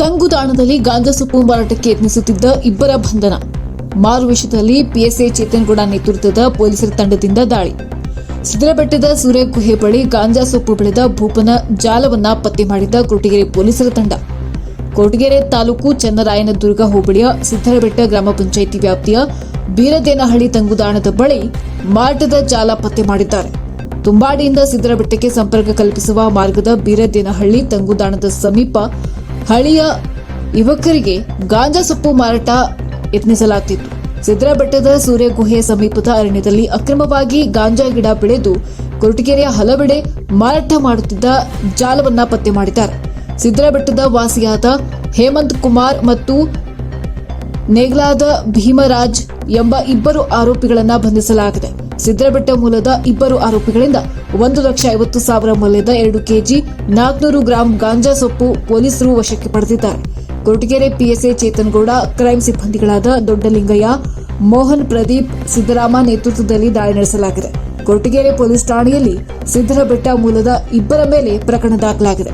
ತಂಗುದಾಣದಲ್ಲಿ ಗಾಂಜಾ ಸೊಪ್ಪು ಮಾರಾಟಕ್ಕೆ ಯತ್ನಿಸುತ್ತಿದ್ದ ಇಬ್ಬರ ಬಂಧನ. ಮಾರುವೇಷದಲ್ಲಿ ಪಿಎಸ್ಎ ಚೇತನ್ಗೌಡ ನೇತೃತ್ವದ ಪೊಲೀಸರ ತಂಡದಿಂದ ದಾಳಿ. ಸಿದ್ದರಬೆಟ್ಟದ ಸೂರ್ಯ ಗುಹೆ ಬಳಿ ಗಾಂಜಾ ಸೊಪ್ಪು ಬೆಳೆದ ಭೂಪನ ಜಾಲವನ್ನ ಪತ್ತೆ ಮಾಡಿದ್ದ ಕೊರಟಗೆರೆ ಪೊಲೀಸರ ತಂಡ. ಕೊರಟಗೆರೆ ತಾಲೂಕು ಚನ್ನರಾಯನದುರ್ಗ ಹೋಬಳಿಯ ಸಿದ್ದರಬೆಟ್ಟ ಗ್ರಾಮ ಪಂಚಾಯಿತಿ ವ್ಯಾಪ್ತಿಯ ಬೀರದೇನಹಳ್ಳಿ ತಂಗುದಾಣದ ಬಳಿ ಮಾರಾಟದ ಜಾಲ ಪತ್ತೆ ಮಾಡಿದ್ದಾರೆ. ತುಂಬಾಡಿಯಿಂದ ಸಿದ್ದರಬೆಟ್ಟಕ್ಕೆ ಸಂಪರ್ಕ ಕಲ್ಪಿಸುವ ಮಾರ್ಗದ ಬೀರದೇನಹಳ್ಳಿ ತಂಗುದಾಣದ ಸಮೀಪ ಹಳಿಯ ಯುವಕರಿಗೆ ಗಾಂಜಾ ಸೊಪ್ಪು ಮಾರಾಟ ಯತ್ನಿಸಲಾಗುತ್ತಿತ್ತು ಸಿದ್ದರಬೆಟ್ಟದ ಸೂರ್ಯ ಗುಹೆ ಸಮೀಪದ ಅರಣ್ಯದಲ್ಲಿ ಅಕ್ರಮವಾಗಿ ಗಾಂಜಾ ಗಿಡ ಬೆಳೆದು ಕೊರಟಗೆರೆಯ ಹಲವೆಡೆ ಮಾರಾಟ ಮಾಡುತ್ತಿದ್ದ ಜಾಲವನ್ನ ಪತ್ತೆ ಮಾಡಿದ್ದಾರೆ. ಸಿದ್ದರಬೆಟ್ಟದ ವಾಸಿಯಾದ ಹೇಮಂತ್ ಕುಮಾರ್ ಮತ್ತು ನೇಗ್ಲಾದ ಭೀಮರಾಜ್ ಎಂಬ ಇಬ್ಬರು ಆರೋಪಿಗಳನ್ನ ಬಂಧಿಸಲಾಗಿದೆ. ಸಿದ್ದರಬೆಟ್ಟ ಮೂಲದ ಇಬ್ಬರು ಆರೋಪಿಗಳಿಂದ ಒಂದು ಲಕ್ಷ ಐವತ್ತು ಸಾವಿರ ಮೌಲ್ಯದ ಎರಡು ಕೆಜಿ ನಾಲ್ಕುನೂರು ಗ್ರಾಂ ಗಾಂಜಾ ಸೊಪ್ಪು ಪೊಲೀಸರು ವಶಕ್ಕೆ ಪಡೆದಿದ್ದಾರೆ. ಕೊರಟಗೆರೆ ಪಿಎಸ್ಎ ಚೇತನ್ಗೌಡ, ಕ್ರೈಂ ಸಿಬ್ಬಂದಿಗಳಾದ ದೊಡ್ಡಲಿಂಗಯ್ಯ, ಮೋಹನ್ ಪ್ರದೀಪ್, ಸಿದ್ದರಾಮ ನೇತೃತ್ವದಲ್ಲಿ ದಾಳಿ ನಡೆಸಲಾಗಿದೆ. ಕೊರಟಗೆರೆ ಪೊಲೀಸ್ ಠಾಣೆಯಲ್ಲಿ ಸಿದ್ದರಬೆಟ್ಟ ಮೂಲದ ಇಬ್ಬರ ಮೇಲೆ ಪ್ರಕರಣ ದಾಖಲಾಗಿದೆ.